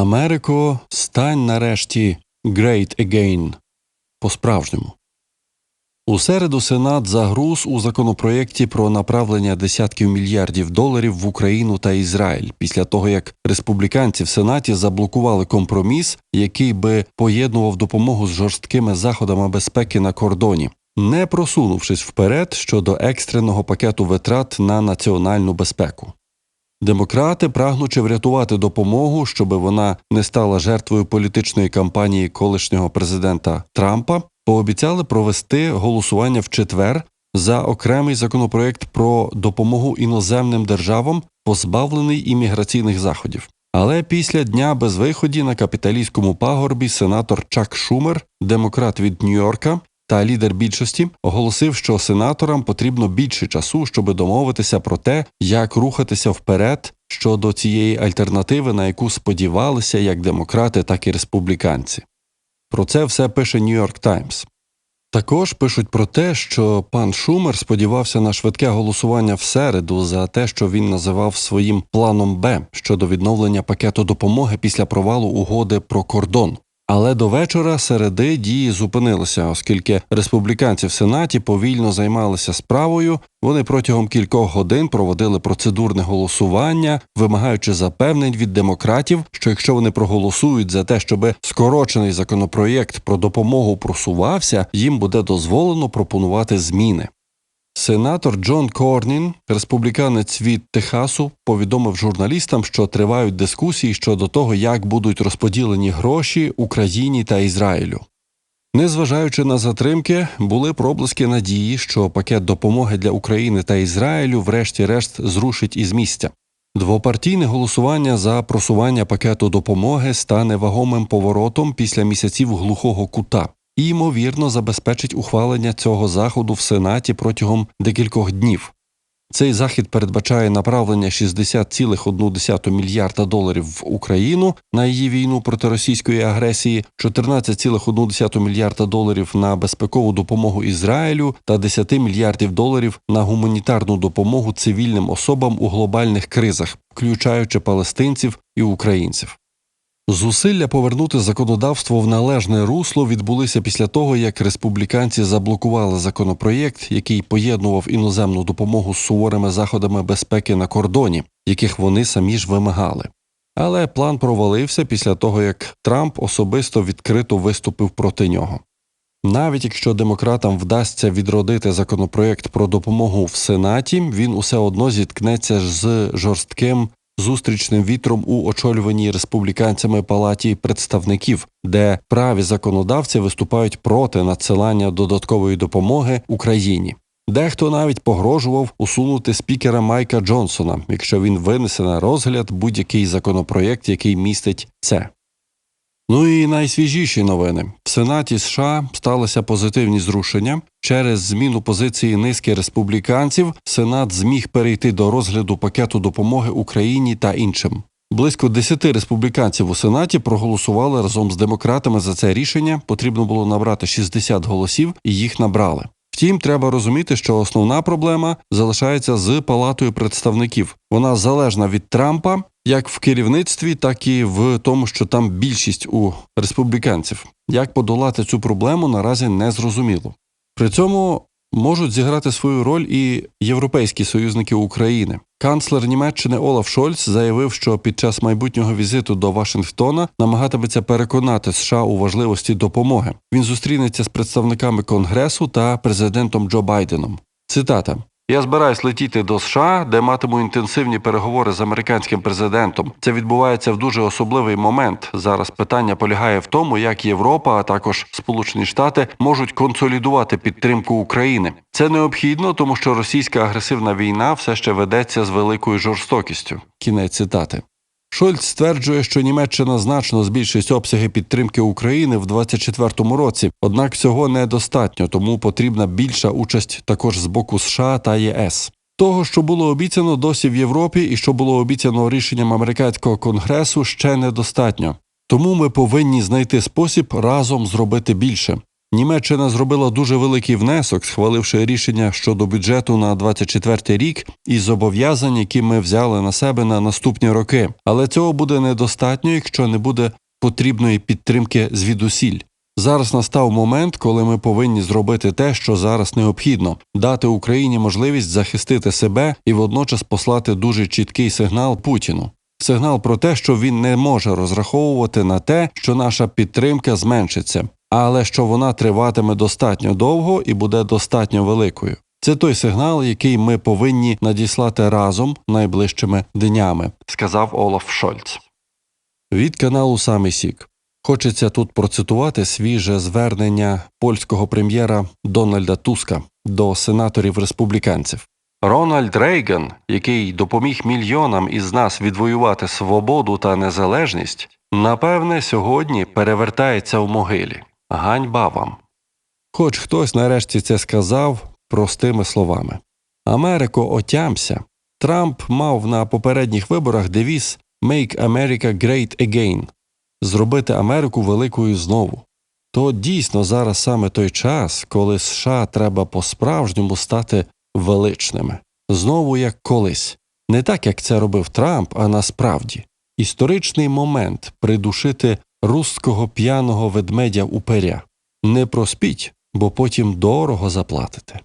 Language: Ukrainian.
Америко, стань нарешті great again по-справжньому. У середу Сенат загруз у законопроєкті про направлення десятків мільярдів доларів в Україну та Ізраїль після того, як республіканці в Сенаті заблокували компроміс, який би поєднував допомогу з жорсткими заходами безпеки на кордоні, не просунувшись вперед щодо екстреного пакету витрат на національну безпеку. Демократи, прагнучи врятувати допомогу, щоби вона не стала жертвою політичної кампанії колишнього президента Трампа, пообіцяли провести голосування в четвер за окремий законопроект про допомогу іноземним державам, позбавлений імміграційних заходів. Але після дня без виході на капіталійському пагорбі сенатор Чак Шумер, демократ від Нью-Йорка, та лідер більшості оголосив, що сенаторам потрібно більше часу, щоб домовитися про те, як рухатися вперед щодо цієї альтернативи, на яку сподівалися як демократи, так і республіканці. Про це все пише Нью-Йорк Таймс. Також пишуть про те, що пан Шумер сподівався на швидке голосування в середу за те, що він називав своїм планом Б щодо відновлення пакету допомоги після провалу угоди про кордон. Але до вечора середи дії зупинилися, оскільки республіканці в сенаті повільно займалися справою. Вони протягом кількох годин проводили процедурне голосування, вимагаючи запевнень від демократів, що якщо вони проголосують за те, щоб скорочений законопроєкт про допомогу просувався, їм буде дозволено пропонувати зміни. Сенатор Джон Корнін, республіканець від Техасу, повідомив журналістам, що тривають дискусії щодо того, як будуть розподілені гроші Україні та Ізраїлю. Незважаючи на затримки, були проблиски надії, що пакет допомоги для України та Ізраїлю, врешті-решт, зрушить із місця. Двопартійне голосування за просування пакету допомоги стане вагомим поворотом після місяців глухого кута і, ймовірно, забезпечить ухвалення цього заходу в Сенаті протягом декількох днів. Цей захід передбачає направлення 60,1 мільярда доларів в Україну на її війну проти російської агресії, 14,1 мільярда доларів на безпекову допомогу Ізраїлю та 10 мільярдів доларів на гуманітарну допомогу цивільним особам у глобальних кризах, включаючи палестинців і українців. Зусилля повернути законодавство в належне русло відбулися після того, як республіканці заблокували законопроєкт, який поєднував іноземну допомогу з суворими заходами безпеки на кордоні, яких вони самі ж вимагали. Але план провалився після того, як Трамп особисто відкрито виступив проти нього. Навіть якщо демократам вдасться відродити законопроєкт про допомогу в Сенаті, він усе одно зіткнеться з жорстким зустрічним вітром у очолюваній республіканцями палаті представників, де праві законодавці виступають проти надсилання додаткової допомоги Україні. Дехто навіть погрожував усунути спікера Майка Джонсона, якщо він винесе на розгляд будь-який законопроєкт, який містить це. Ну і найсвіжіші новини в Сенаті США сталося позитивні зрушення. Через зміну позиції низки республіканців Сенат зміг перейти до розгляду пакету допомоги Україні та іншим. Близько 10 республіканців у Сенаті проголосували разом з демократами за це рішення. Потрібно було набрати 60 голосів, і їх набрали. Втім, треба розуміти, що основна проблема залишається з палатою представників. Вона залежна від Трампа, як в керівництві, так і в тому, що там більшість у республіканців. Як подолати цю проблему наразі не зрозуміло. При цьому можуть зіграти свою роль і європейські союзники України. Канцлер Німеччини Олаф Шольц заявив, що під час майбутнього візиту до Вашингтона намагатиметься переконати США у важливості допомоги. Він зустрінеться з представниками Конгресу та президентом Джо Байденом. Цитата. Я збираюсь летіти до США, де матиму інтенсивні переговори з американським президентом. Це відбувається в дуже особливий момент. Зараз питання полягає в тому, як Європа, а також Сполучені Штати можуть консолідувати підтримку України. Це необхідно, тому що російська агресивна війна все ще ведеться з великою жорстокістю. Кінець цитати. Шольц стверджує, що Німеччина значно збільшить обсяги підтримки України в 2024 році, однак цього недостатньо, тому потрібна більша участь також з боку США та ЄС. Того, що було обіцяно досі в Європі, і що було обіцяно рішенням американського конгресу, ще недостатньо. Тому ми повинні знайти спосіб разом зробити більше. Німеччина зробила дуже великий внесок, схваливши рішення щодо бюджету на 24 рік і зобов'язань, які ми взяли на себе на наступні роки. Але цього буде недостатньо, якщо не буде потрібної підтримки звідусіль. Зараз настав момент, коли ми повинні зробити те, що зараз необхідно дати Україні можливість захистити себе і водночас послати дуже чіткий сигнал Путіну. Сигнал про те, що він не може розраховувати на те, що наша підтримка зменшиться, але що вона триватиме достатньо довго і буде достатньо великою. Це той сигнал, який ми повинні надіслати разом найближчими днями, сказав Олаф Шольц. Від каналу Самий Сік. Хочеться тут процитувати свіже звернення польського прем'єра Дональда Туска до сенаторів республіканців. Рональд Рейган, який допоміг мільйонам із нас відвоювати свободу та незалежність, напевне, сьогодні перевертається в могилі. Ганьба вам. Хоч хтось нарешті це сказав простими словами. Америко, отямся. Трамп мав на попередніх виборах девіз Make America Great Again зробити Америку великою знову. То дійсно зараз саме той час, коли США треба по-справжньому стати величними, знову як колись, не так як це робив Трамп, а насправді історичний момент придушити русского п'яного ведмедя у перя. Не проспіть, бо потім дорого заплатите.